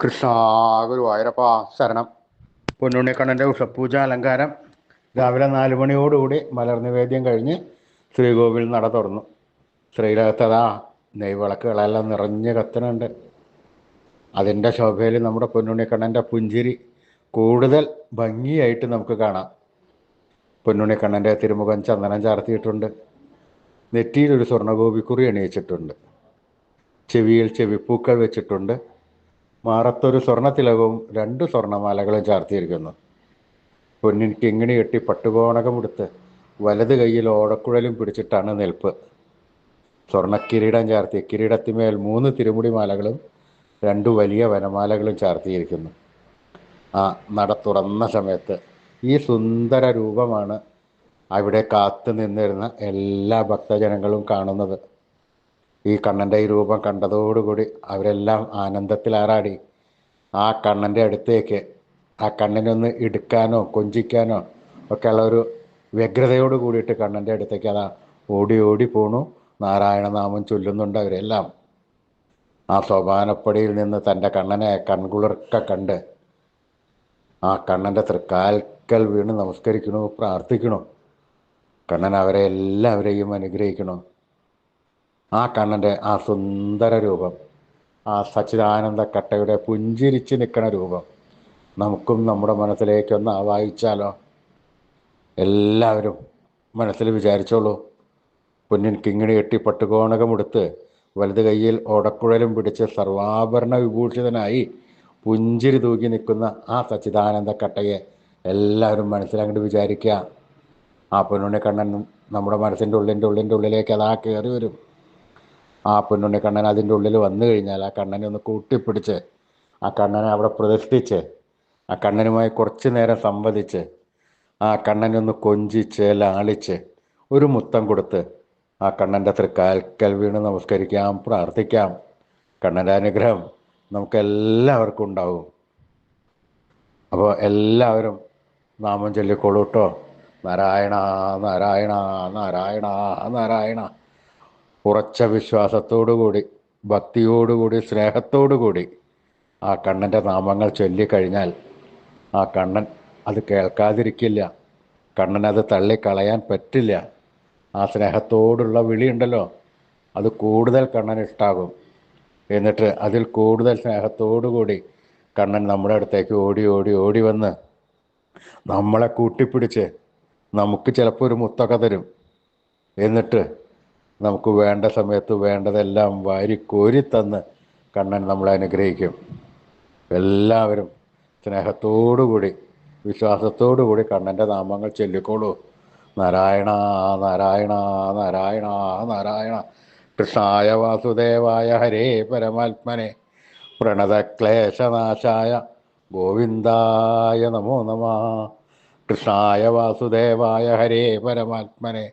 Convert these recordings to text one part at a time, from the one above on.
കൃഷ്ണ ഗുരുവായൂരപ്പ ശരണം. പൊന്നുണ്ണിക്കണ്ണന്റെ ഉഷപ്പൂജ അലങ്കാരം രാവിലെ നാല് മണിയോടുകൂടി മലർനിവേദ്യം കഴിഞ്ഞ് ശ്രീകോവിൽ നട തുറന്നു. ശ്രീരകത്തതാ നെയ്വിളക്കുകളെല്ലാം നിറഞ്ഞ് കത്തനുണ്ട് അതിന്റെ ശോഭയിൽ നമ്മുടെ പൊന്നുണ്ണിക്കണ്ണന്റെ പുഞ്ചിരി കൂടുതൽ ഭംഗിയായിട്ട് നമുക്ക് കാണാം. പൊന്നുണ്ണിക്കണ്ണന്റെ തിരുമുഖം ചന്ദനം ചാർത്തിയിട്ടുണ്ട്. നെറ്റിയിലൊരു സ്വർണഗോപിക്കുറി അണിയിച്ചിട്ടുണ്ട് ചെവിയിൽ ചെവിപ്പൂക്കൾ വെച്ചിട്ടുണ്ട്. മാറത്തൊരു സ്വർണത്തിലകവും രണ്ട് സ്വർണമാലകളും ചാർത്തിയിരിക്കുന്നു. പൊന്നിൻ കിങ്ങിണി കെട്ടി പട്ടുകോണകമെടുത്ത് വലത് കൈയിൽ ഓടക്കുഴലും പിടിച്ചിട്ടാണ് നിൽപ്പ്. സ്വർണ കിരീടം ചാർത്തി കിരീടത്തിന്മേൽ മൂന്ന് തിരുമുടി മാലകളും രണ്ട് വലിയ വനമാലകളും ചാർത്തിയിരിക്കുന്നു. ആ നട തുറന്ന സമയത്ത് ഈ സുന്ദര രൂപമാണ് അവിടെ കാത്തു നിന്നിരുന്ന എല്ലാ ഭക്തജനങ്ങളും കാണുന്നത്. ഈ കണ്ണന്റെ ഈ രൂപം കണ്ടതോടുകൂടി അവരെല്ലാം ആനന്ദത്തിൽ ആനന്ദത്തിലാറാടി. ആ കണ്ണന്റെ അടുത്തേക്ക് ആ കണ്ണിനൊന്ന് ഇടുക്കാനോ കൊഞ്ചിക്കാനോ ഒക്കെയുള്ള ഒരു വ്യഗ്രതയോട് കൂടിയിട്ട് കണ്ണന്റെ അടുത്തേക്ക് അതാ ഓടി ഓടി പോണു. നാരായണനാമം ചൊല്ലുന്നുണ്ട് അവരെല്ലാം. ആ സോപാനപ്പടിയിൽ നിന്ന് തന്റെ കണ്ണനെ കൺകുളിർക്ക കണ്ട് ആ കണ്ണന്റെ തൃക്കാൽക്കൽ വീണ് നമസ്കരിക്കണു പ്രാർത്ഥിക്കണു. കണ്ണൻ അവരെ എല്ലാവരെയും അനുഗ്രഹിക്കണു. ആ കണ്ണന്റെ ആ സുന്ദര രൂപം ആ സച്ചിദാനന്ദ കട്ടയുടെ പുഞ്ചിരിച്ച് നിൽക്കുന്ന രൂപം നമുക്കും നമ്മുടെ മനസ്സിലേക്കൊന്ന് ആവാഹിച്ചാലോ? എല്ലാവരും മനസ്സിൽ വിചാരിച്ചോളൂ. കുഞ്ഞിൻ കിങ്ങിണി കെട്ടി പട്ടുകോണകമെടുത്ത് വലത് കൈയിൽ ഓടക്കുഴലും പിടിച്ച് സർവാഭരണ വിഭൂഷിതനായി പുഞ്ചിരി തൂക്കി നിൽക്കുന്ന ആ സച്ചിദാനന്ദ കട്ടയെ എല്ലാവരും മനസ്സിലങ്ങോട്ട് വിചാരിക്കുക. ആ പൊന്നുണ്ണി കണ്ണൻ നമ്മുടെ മനസ്സിന്റെ ഉള്ളിന്റെ ഉള്ളിന്റെ ഉള്ളിലേക്ക് അതാ കയറി വരും. ആ പൊന്നുണ്ണി കണ്ണൻ അതിന്റെ ഉള്ളിൽ വന്നു കഴിഞ്ഞാൽ ആ കണ്ണനെ ഒന്ന് കൂട്ടിപ്പിടിച്ച് ആ കണ്ണനെ അവിടെ പ്രതിഷ്ഠിച്ച് ആ കണ്ണനുമായി കുറച്ച് നേരം സംവദിച്ച് ആ കണ്ണനെ ഒന്ന് കൊഞ്ചിച്ച് ലാളിച്ച് ഒരു മുത്തം കൊടുത്ത് ആ കണ്ണന്റെ തൃക്കാൽക്കൽ വീണ് നമസ്കരിക്കാം പ്രാർത്ഥിക്കാം. കണ്ണന്റെ അനുഗ്രഹം നമുക്കെല്ലാവർക്കും ഉണ്ടാവും. അപ്പോൾ എല്ലാവരും നാമം ചൊല്ലിക്കോളൂ കേട്ടോ. നാരായണ നാരായണ നാരായണ നാരായണ. ഉറച്ച വിശ്വാസത്തോടുകൂടി ഭക്തിയോടുകൂടി സ്നേഹത്തോടുകൂടി ആ കണ്ണന്റെ നാമങ്ങൾ ചൊല്ലിക്കഴിഞ്ഞാൽ ആ കണ്ണൻ അത് കേൾക്കാതിരിക്കില്ല. കണ്ണൻ അത് തള്ളിക്കളയാൻ പറ്റില്ല. ആ സ്നേഹത്തോടുള്ള വിളിയുണ്ടല്ലോ അത് കൂടുതൽ കണ്ണൻ ഇഷ്ടാകും. എന്നിട്ട് അതിൽ കൂടുതൽ സ്നേഹത്തോടുകൂടി കണ്ണൻ നമ്മുടെ അടുത്തേക്ക് ഓടി ഓടി ഓടി വന്ന് നമ്മളെ കൂട്ടിപ്പിടിച്ച് നമുക്ക് ചിലപ്പോൾ ഒരു മുത്തൊക്കെ തരും. എന്നിട്ട് നമുക്ക് വേണ്ട സമയത്ത് വേണ്ടതെല്ലാം വാരി കോരി തന്ന് കണ്ണൻ നമ്മളെ അനുഗ്രഹിക്കും. എല്ലാവരും സ്നേഹത്തോടുകൂടി വിശ്വാസത്തോടുകൂടി കണ്ണന്റെ നാമങ്ങൾ ചൊല്ലിക്കോളൂ നാരായണ നാരായണ നാരായണ നാരായണ. കൃഷ്ണായ വാസുദേവായ ഹരേ പരമാത്മനെ. പ്രണതക്ലേശനാശായ ഗോവിന്ദായ നമോ നമ. കൃഷ്ണായ വാസുദേവായ ഹരേ പരമാത്മനെ.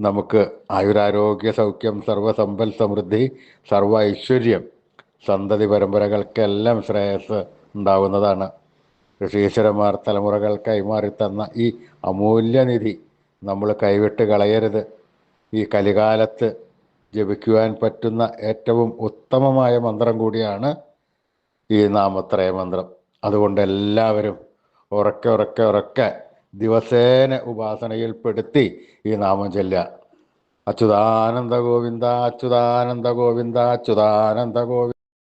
നമുക്ക് ആയുരാരോഗ്യ സൗഖ്യം സർവസമ്പൽ സമൃദ്ധി സർവ ഐശ്വര്യം സന്തതി പരമ്പരകൾക്കെല്ലാം ശ്രേയസ് ഉണ്ടാവുന്നതാണ്. ഋഷീശ്വരന്മാർ തലമുറകൾ കൈമാറി തന്ന ഈ അമൂല്യനിധി നമ്മൾ കൈവിട്ട് കളയരുത്. ഈ കലികാലത്ത് ജപിക്കുവാൻ പറ്റുന്ന ഏറ്റവും ഉത്തമമായ മന്ത്രം കൂടിയാണ് ഈ നാമത്രയ മന്ത്രം. അതുകൊണ്ട് എല്ലാവരും ഉറക്കെ ഉറക്കെ ഉറക്കെ ദിവസേന ഉപാസനയിൽപ്പെടുത്തി ഈ നാമം ചെല്ലുക. അച്യുതാനന്ദ ഗോവിന്ദ അച്യുതാനന്ദ ഗോവിന്ദ അച്യുതാനന്ദ ഗോവിന്ദ.